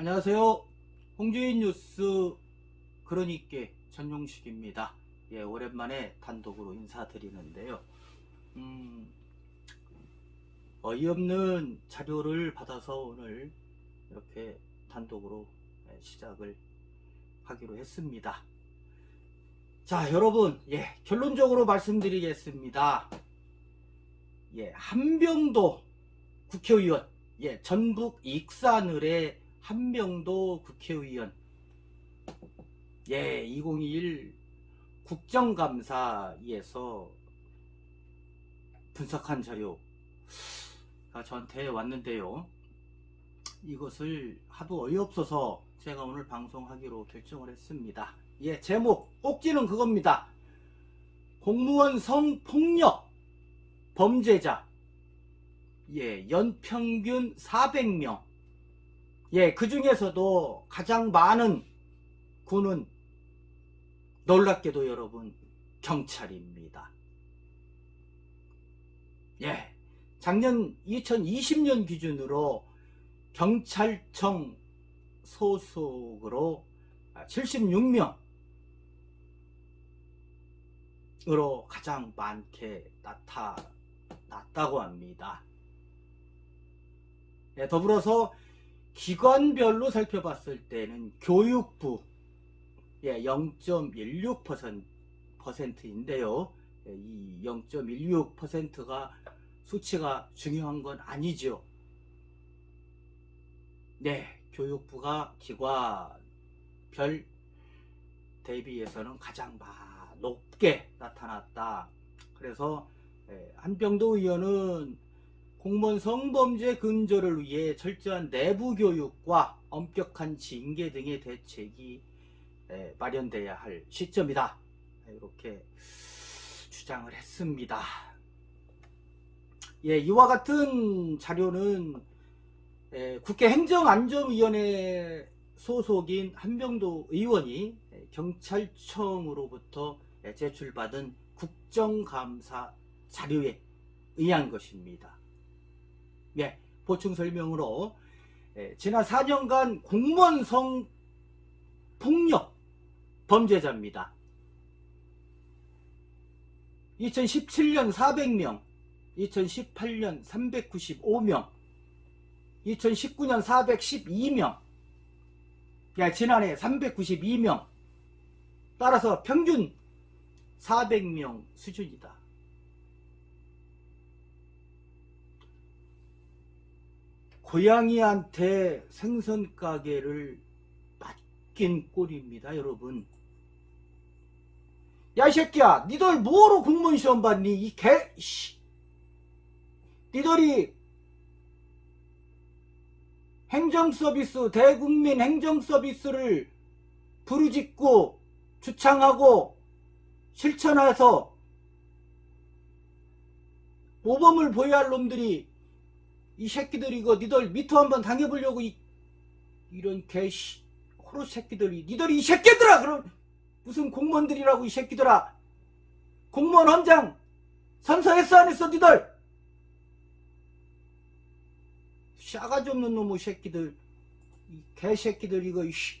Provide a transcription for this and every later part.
안녕하세요. 홍주인 뉴스 그러니께 전용식입니다. 예, 오랜만에 단독으로 인사드리는데요. 음, 어이없는 자료를 받아서 오늘 이렇게 단독으로 예, 시작을 하기로 했습니다. 자, 여러분, 예, 결론적으로 말씀드리겠습니다. 예, 한병도 국회의원, 예, 전북 익산을의 한병도 국회의원, 예, 2021 국정감사에서 분석한 자료가 저한테 왔는데요. 이것을 하도 어이없어서 제가 오늘 방송하기로 결정을 했습니다. 예, 제목, 꼭지는 그겁니다. 공무원 성폭력 범죄자, 예, 연평균 400명. 예, 그 중에서도 가장 많은 군은 놀랍게도 여러분, 경찰입니다. 예, 작년 2020년 기준으로 경찰청 소속으로 76명으로 가장 많게 나타났다고 합니다. 예, 더불어서 기관별로 살펴봤을 때는 교육부 예, 0.16%인데요. 예, 이 0.16%가 수치가 중요한 건 아니죠. 네, 교육부가 기관별 대비해서는 가장 마- 높게 나타났다. 그래서 예, 한병도 의원은 공무원 성범죄 근절을 위해 철저한 내부 교육과 엄격한 징계 등의 대책이 예, 마련돼야 할 시점이다. 이렇게 주장을 했습니다. 예, 이와 같은 자료는 예, 국회 행정안전위원회 소속인 한병도 의원이 예, 경찰청으로부터 예, 제출받은 국정감사 자료에 의한 것입니다. 예, 보충 설명으로 예, 지난 4년간 공무원 성 폭력 범죄자입니다. 2017년 400명, 2018년 395명, 2019년 412명, 야, 지난해 392명. 따라서 평균 400명 수준이다. 고양이한테 생선 가게를 맡긴 꼴입니다, 여러분. 야, 이 새끼야, 니들 뭐로 공무원 시험 봤니? 이 개, 씨. 니들이 행정서비스, 대국민 행정서비스를 부르짖고 주창하고 실천해서 모범을 보여야 할 놈들이 이 새끼들이 이거 니들 미투 한번 당해보려고 이, 이런 개씨 호로 새끼들이. 니들이 이 새끼들아! 그럼 무슨 공무원들이라고 이 새끼들아? 공무원 헌장! 선서했어 안 했어 니들! 싸가지 없는 놈의 새끼들. 이 개새끼들 이거 이씨.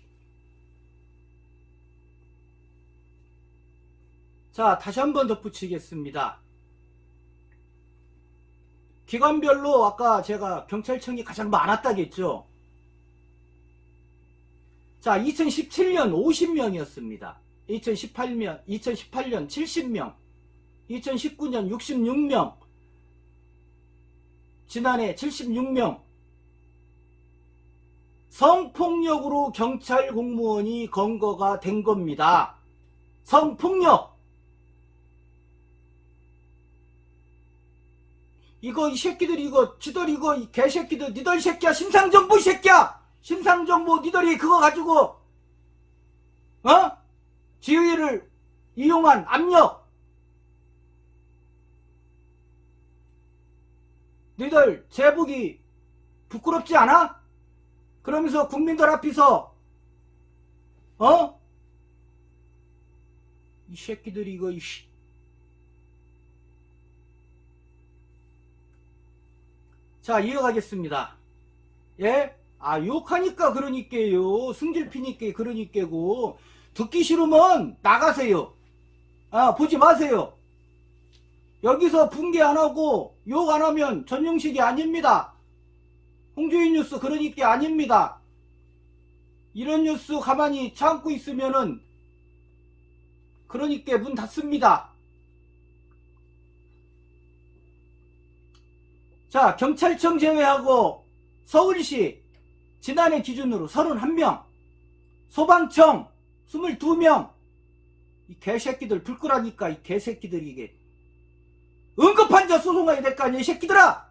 자 다시 한번 덧붙이겠습니다 기관별로 아까 제가 경찰청이 가장 많았다겠죠 자 2017년 50명이었습니다 2018년 2018년 70명 2019년 66명 지난해 76명 성폭력으로 경찰 공무원이 검거가 된 겁니다. 성폭력. 이거 이 새끼들 이거 지들 이거 이 개새끼들 니들 이 새끼야 신상정보 이 새끼야 신상정보 니들이 그거 가지고 어? 지휘를 이용한 압력 니들 제복이 부끄럽지 않아? 그러면서 국민들 앞에서 어? 이 새끼들이 이거 이씨 자 이어가겠습니다. 예? 아 욕하니까 그러니까요. 승질 피니까 그러니까고. 듣기 싫으면 나가세요. 아 보지 마세요. 여기서 붕괴 안 하고 욕 안 하면 전용식이 아닙니다. 홍주인 뉴스 그러니까 아닙니다. 이런 뉴스 가만히 참고 있으면은 그러니까 문 닫습니다 자 경찰청 제외하고 서울시 지난해 기준으로 31명, 소방청 22명. 이 개새끼들 불 끄라니까 이 개새끼들 이게 응급환자 소송해야 될 거 아니야 이 새끼들아.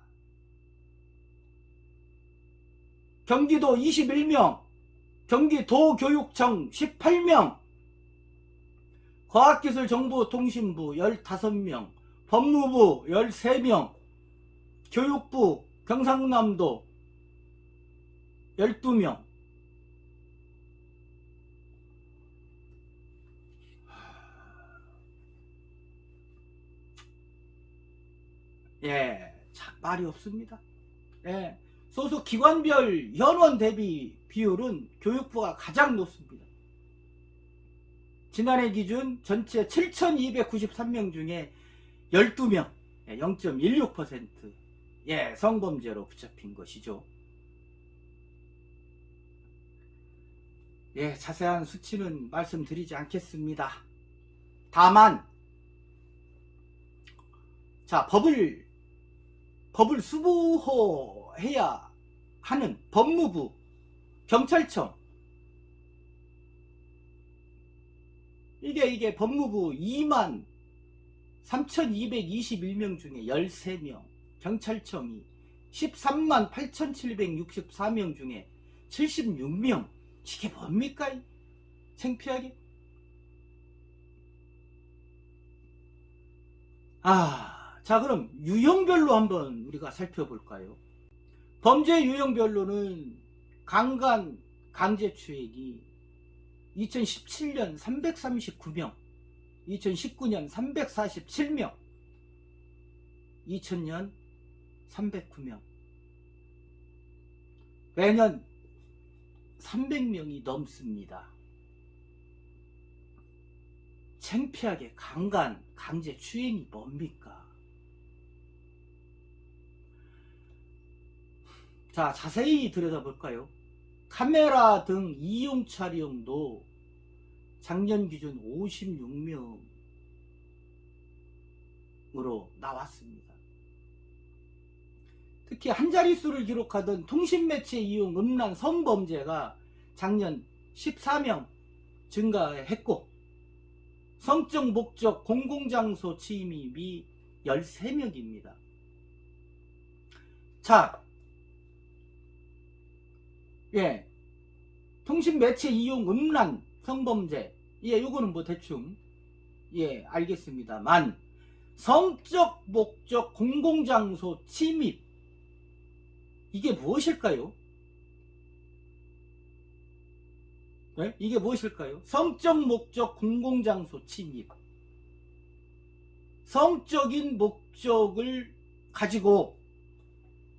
경기도 21명, 경기도교육청 18명, 과학기술정보통신부 15명, 법무부 13명, 교육부 경상남도 12명. 예, 참 말이 없습니다. 예, 소속 기관별 현원 대비 비율은 교육부가 가장 높습니다. 지난해 기준 전체 7,293명 중에 12명, 예, 0.16%, 예, 성범죄로 붙잡힌 것이죠. 예, 자세한 수치는 말씀드리지 않겠습니다. 다만, 자, 법을, 법을 수보해야 하는 법무부, 경찰청, 이게, 이게 법무부 2만 3,221명 중에 13명, 경찰청이 13만 8,764명 중에 76명, 이게 뭡니까? 이 창피하게. 아, 자 그럼 유형별로 한번 우리가 살펴볼까요? 범죄 유형별로는 강간 강제추행이 2017년 339명, 2019년 347명, 2000년 309명. 매년 300명이 넘습니다. 창피하게 강간, 강제 추행이 뭡니까? 자, 자세히 들여다볼까요? 카메라 등 이용 촬영도 작년 기준 56명으로 나왔습니다. 특히 한 자릿수를 기록하던 통신매체 이용 음란 성범죄가 작년 14명 증가했고 성적 목적 공공장소 침입이 13명입니다. 자, 예, 통신매체 이용 음란 성범죄, 예, 요거는 뭐 대충 예, 알겠습니다만 성적 목적 공공장소 침입 이게 무엇일까요? 네? 이게 무엇일까요? 성적 목적 공공장소 침입. 성적인 목적을 가지고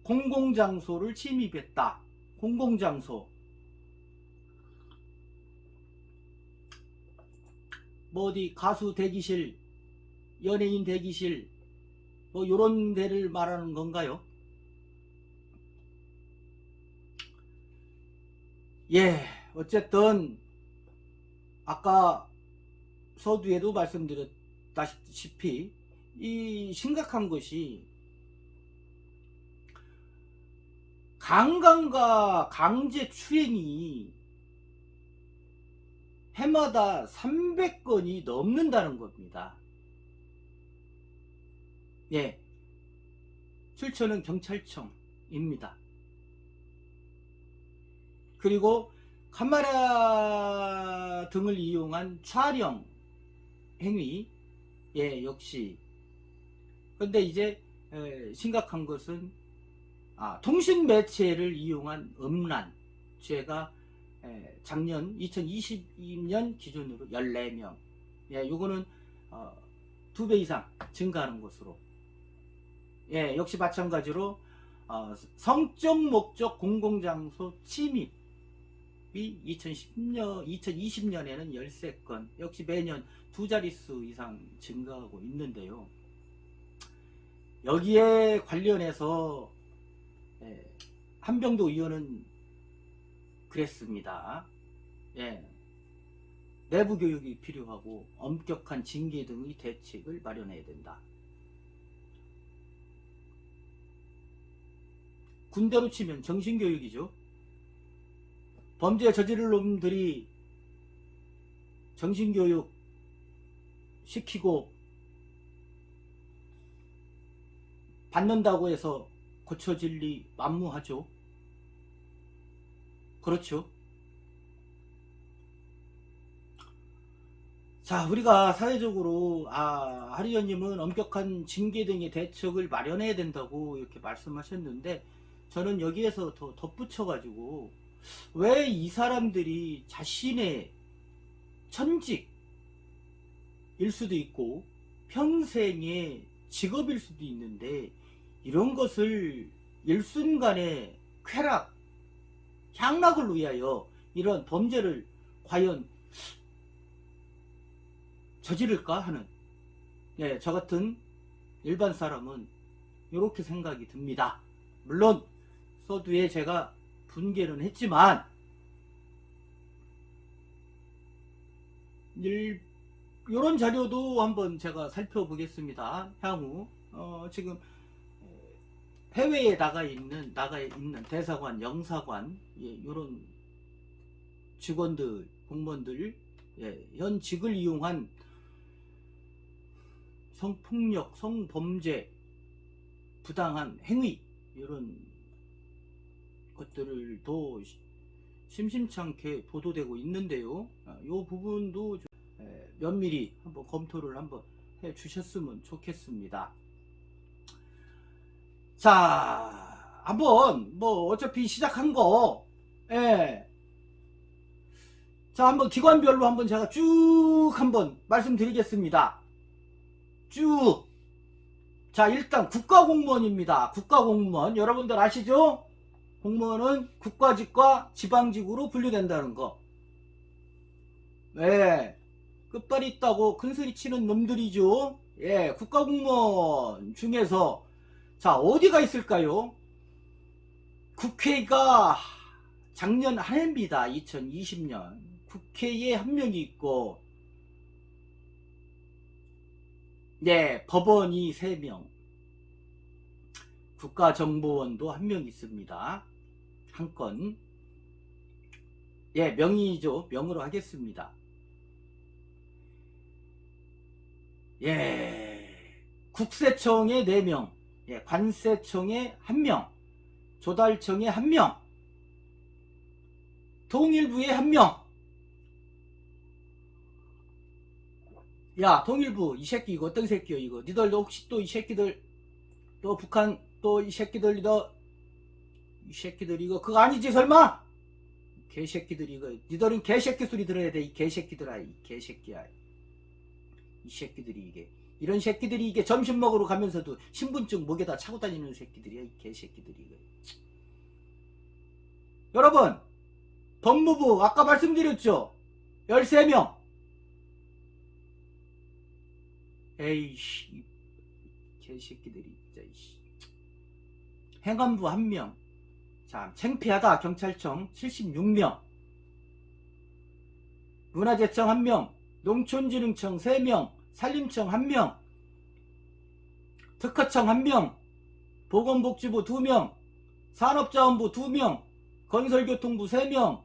공공장소를 침입했다. 공공장소. 뭐 어디 가수 대기실, 연예인 대기실, 뭐 요런 데를 말하는 건가요? 예, 어쨌든 아까 서두에도 말씀드렸다시피 이 심각한 것이 강간과 강제 추행이 해마다 300건이 넘는다는 겁니다. 예. 출처는 경찰청입니다. 그리고 카메라 등을 이용한 촬영 행위 예 역시. 근데 이제 에, 심각한 것은 아, 통신 매체를 이용한 음란. 죄가 에, 작년 2022년 기준으로 14명. 예 요거는 어, 두배 이상 증가하는 것으로. 예 역시 마찬가지로 어, 성적 목적 공공장소 침입이 2010년, 2020년에는 13건, 역시 매년 두 자릿수 이상 증가하고 있는데요. 여기에 관련해서 예, 한병도 의원은 그랬습니다. 예, 내부 교육이 필요하고 엄격한 징계 등의 대책을 마련해야 된다. 군대로 치면 정신교육이죠. 범죄 저지를 놈들이 정신교육 시키고 받는다고 해서 고쳐질 리 만무하죠. 그렇죠. 자, 우리가 사회적으로, 아, 하리언님은 엄격한 징계 등의 대책을 마련해야 된다고 이렇게 말씀하셨는데, 저는 여기에서 더 덧붙여가지고, 왜 이 사람들이 자신의 천직일 수도 있고, 평생의 직업일 수도 있는데, 이런 것을 일순간에 쾌락, 향락을 위하여 이런 범죄를 과연 저지를까 하는 예, 저 같은 일반 사람은 이렇게 생각이 듭니다. 물론 서두에 제가 분개는 했지만 일, 이런 자료도 한번 제가 살펴보겠습니다. 향후 어, 지금 해외에 나가 있는 나가 있는 대사관, 영사관 예, 이런 직원들, 공무원들 예, 현직을 이용한 성폭력, 성범죄, 부당한 행위 이런 것들을 더 심심찮게 보도되고 있는데요. 아, 이 부분도 좀, 에, 면밀히 한번 검토를 한번 해 주셨으면 좋겠습니다. 자, 한번 뭐 어차피 시작한 거, 예. 자, 한번 기관별로 한번 제가 쭉 한번 말씀드리겠습니다. 쭉. 자, 일단 국가공무원입니다. 국가공무원. 여러분들 아시죠? 공무원은 국가직과 지방직으로 분류된다는 거. 예. 끝발이 있다고 큰소리 치는 놈들이죠. 예, 국가공무원 중에서 자, 어디가 있을까요? 국회가 작년 한 해입니다. 2020년. 국회에 한 명이 있고, 네, 법원이 세 명. 국가정보원도 한 명 있습니다. 한 건. 예, 명의죠. 명으로 하겠습니다. 예, 국세청에 네 명. 예, 관세청에 한 명, 조달청에 한 명, 통일부에 한 명. 야, 통일부 이 새끼 이거 어떤 새끼야 이거? 니들도 혹시 또 이 새끼들 또 북한 또 이 새끼들 너 이 새끼들 이거 그거 아니지 설마? 개새끼들 이거 니들은 개새끼 소리 들어야 돼 이 개새끼들아 이 개새끼야 이 새끼들이 이게 이런 새끼들이 이게 점심 먹으러 가면서도 신분증 목에다 차고 다니는 새끼들이야 이 개새끼들이 이거. 여러분 법무부 아까 말씀드렸죠 13명 에이씨 이 개새끼들이 진짜 이씨. 행안부 1명 참 창피하다 경찰청. 76명. 문화재청 1명. 농촌진흥청 3명. 산림청 1명, 특허청 1명, 보건복지부 2명, 산업자원부 2명, 건설교통부 3명,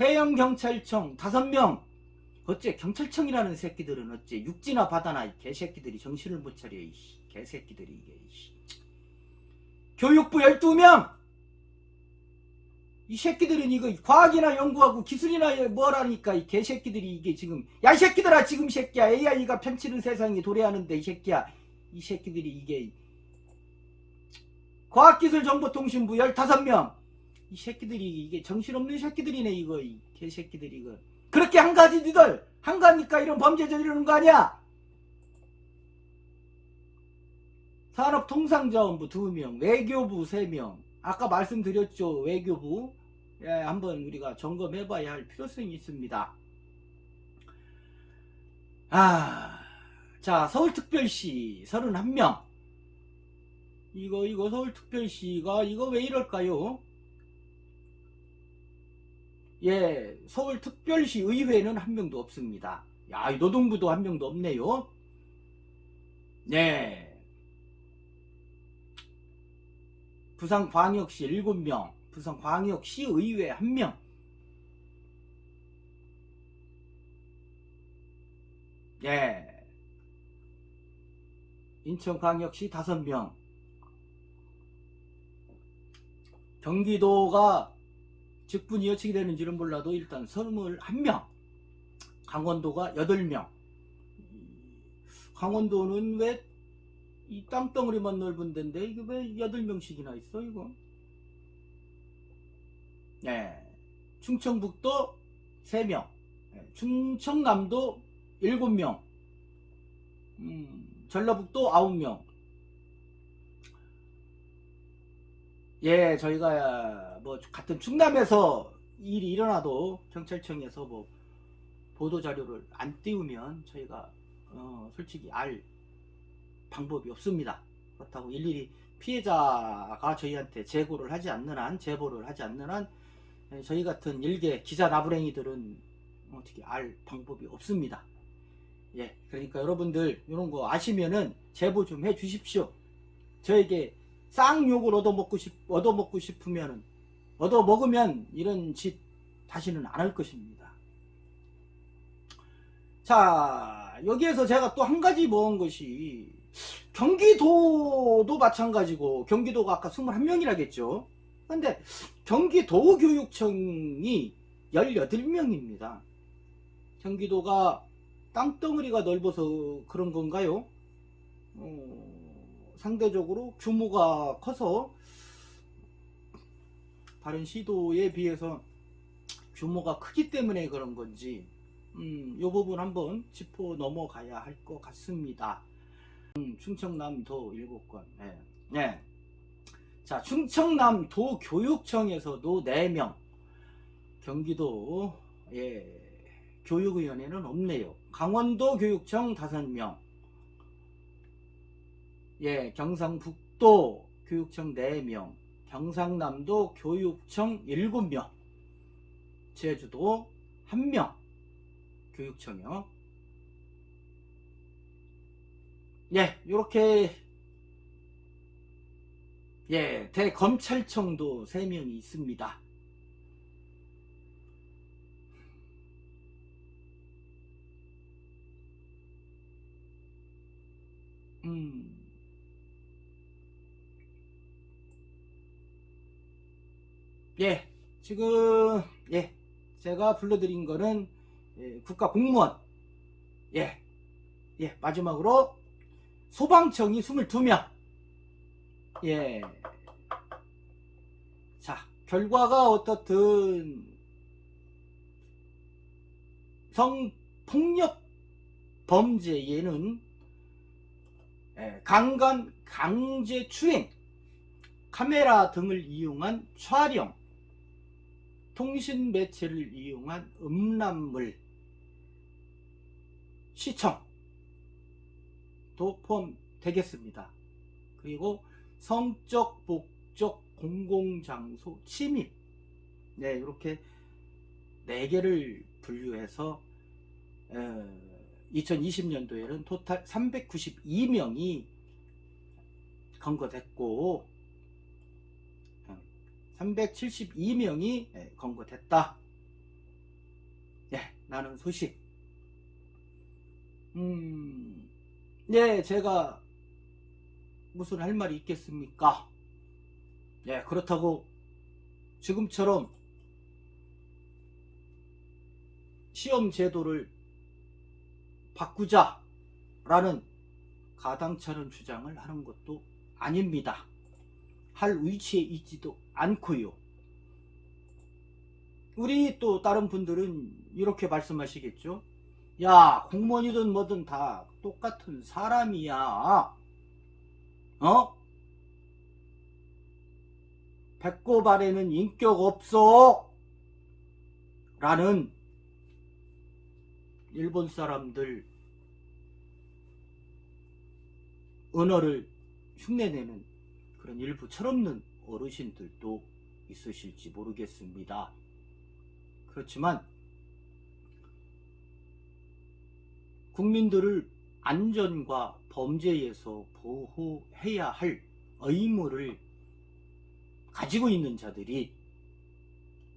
해양경찰청 5명. 어째 경찰청이라는 새끼들은 어째 육지나 바다나 이 개새끼들이 정신을 못 차려 이 개새끼들이 이게 이 교육부 12명. 이 새끼들은 이거 과학이나 연구하고 기술이나 뭐라니까 이 개새끼들이 이게 지금. 야 이 새끼들아 지금 이 새끼야. AI가 편치는 세상에 도래하는데 이 새끼야. 이 새끼들이 이게 과학기술정보통신부 15명. 이 새끼들이 이게 정신없는 새끼들이네 이거 이 개새끼들이 이거. 그렇게 한 가지 니들 한 가니까 이런 범죄 저지르는 거 아니야? 산업통상자원부 2명, 외교부 3명. 아까 말씀드렸죠. 외교부. 예, 한번 우리가 점검해 봐야 할 필요성이 있습니다. 아, 자, 서울특별시 31명. 이거, 이거 서울특별시가 이거 왜 이럴까요? 예, 서울특별시 의회는 한 명도 없습니다. 야, 이 노동부도 한 명도 없네요. 네. 부산광역시 7명, 부산광역시 의회 1명. 예. 인천광역시 5명. 경기도가 직분이 어떻게 되는지는 몰라도 일단 21명. 강원도가 8명. 강원도는 왜 이 땅덩어리만 넓은 데인데 이게 왜 8명씩이나 있어 이거? 예. 충청북도 3명. 예. 충청남도 7명. 음, 전라북도 9명. 예, 저희가 뭐 같은 충남에서 일이 일어나도 경찰청에서 뭐 보도 자료를 안 띄우면 저희가 어, 솔직히 알 방법이 없습니다. 그렇다고 일일이 피해자가 저희한테 제보를 하지 않는 한 제보를 하지 않는 한 예, 저희 같은 일개 기자 나부랭이들은 어떻게 알 방법이 없습니다. 예, 그러니까 여러분들 이런 거 아시면은 제보 좀 해 주십시오. 저에게 쌍욕을 얻어먹고 싶 얻어먹고 싶으면은 얻어먹으면 이런 짓 다시는 안 할 것입니다. 자, 여기에서 제가 또 한 가지 모은 것이 경기도도 마찬가지고 경기도가 아까 21명이라겠죠. 근데 경기도 교육청이 18명입니다. 경기도가 땅덩어리가 넓어서 그런 건가요? 어, 상대적으로 규모가 커서 다른 시도에 비해서 규모가 크기 때문에 그런 건지 음, 요 부분 한번 짚어 넘어가야 할 것 같습니다. 음, 충청남도 7건. 네. 네. 자, 충청남도 교육청에서도 4명. 경기도 예, 교육위원회는 없네요. 강원도 교육청 5명. 예, 경상북도 교육청 4명. 경상남도 교육청 7명. 제주도 1명. 교육청이요. 예, 요렇게 예, 대검찰청도 3명이 있습니다. 음. 예, 지금 예, 제가 불러드린 거는 예, 국가 공무원 예, 예, 마지막으로 소방청이 22명. 예. 자, 결과가 어떻든 성폭력 범죄에는 예, 강간 강제 추행, 카메라 등을 이용한 촬영, 통신 매체를 이용한 음란물, 시청, 도 포함되겠습니다. 그리고 성적 목적 공공장소 침입 네 이렇게 네 개를 분류해서 2020년도에는 토탈 392명이 검거됐고 372명이 검거됐다. 네, 라는 소식. 음, 네, 제가 무슨 할 말이 있겠습니까? 네, 그렇다고 지금처럼 시험 제도를 바꾸자라는 가당찮은 주장을 하는 것도 아닙니다. 할 위치에 있지도 않고요. 우리 또 다른 분들은 이렇게 말씀하시겠죠. 야, 공무원이든 뭐든 다 똑같은 사람이야. 어? 어? 배꼽 아래는 인격 없어! 라는 일본 사람들 언어를 흉내내는 그런 일부 철없는 어르신들도 있으실지 모르겠습니다. 그렇지만 국민들을 안전과 범죄에서 보호해야 할 의무를 가지고 있는 자들이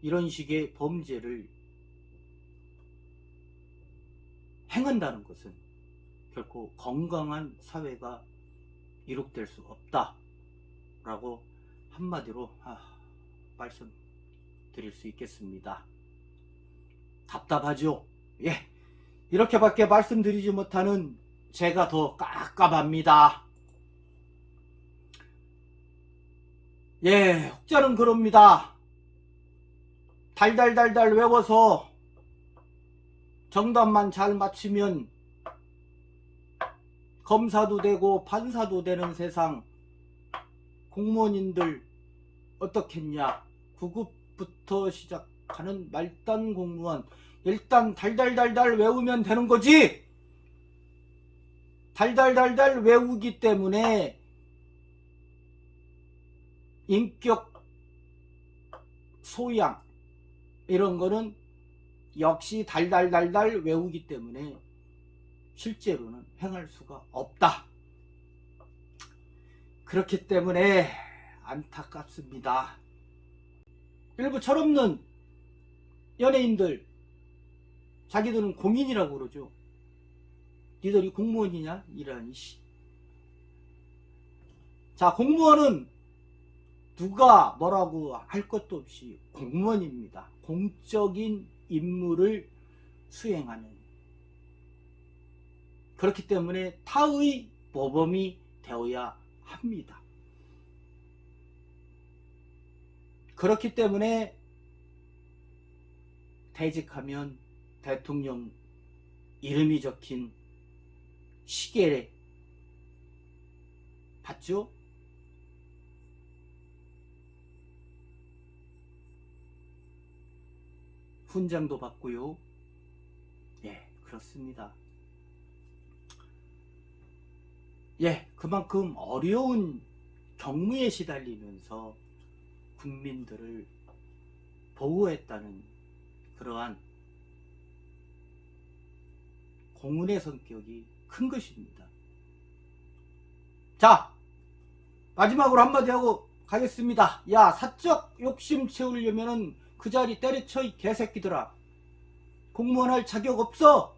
이런 식의 범죄를 행한다는 것은 결코 건강한 사회가 이룩될 수 없다 라고 한마디로 아, 말씀드릴 수 있겠습니다. 답답하죠? 예. 이렇게밖에 말씀드리지 못하는 제가 더 깝깝합니다. 예, 혹자는 그럽니다. 달달달달 외워서 정답만 잘 맞추면 검사도 되고 판사도 되는 세상 공무원인들 어떻겠냐 9급부터 시작하는 말단 공무원 일단 달달달달 외우면 되는 거지 달달달달 외우기 때문에 인격 소양 이런 거는 역시 달달달달 외우기 때문에 실제로는 행할 수가 없다. 그렇기 때문에 안타깝습니다. 일부 철없는 연예인들 자기들은 공인이라고 그러죠. 니들이 공무원이냐? 이런 씨. 자, 공무원은 누가 뭐라고 할 것도 없이 공무원입니다. 공적인 임무를 수행하는. 그렇기 때문에 타의 모범이 되어야 합니다. 그렇기 때문에 퇴직하면 대통령 이름이 적힌 시계 받죠? 훈장도 받고요. 예, 그렇습니다. 예, 그만큼 어려운 경무에 시달리면서 국민들을 보호했다는 그러한 공운의 성격이 큰 것입니다. 자, 마지막으로 한마디 하고 가겠습니다. 야, 사적 욕심 채우려면은 그 자리 때려쳐 이 개새끼들아. 공무원 할 자격 없어!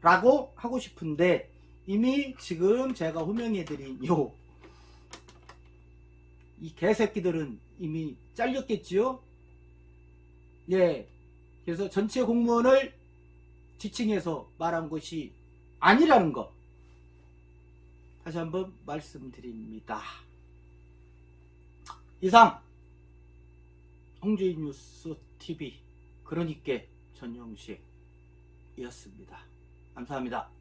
라고 하고 싶은데 이미 지금 제가 호명해드린 요 이 개새끼들은 이미 잘렸겠지요? 예. 그래서 전체 공무원을 지칭해서 말한 것이 아니라는 것. 다시 한번 말씀드립니다. 이상 홍주인 뉴스 TV 그러니까 전용식이었습니다. 감사합니다.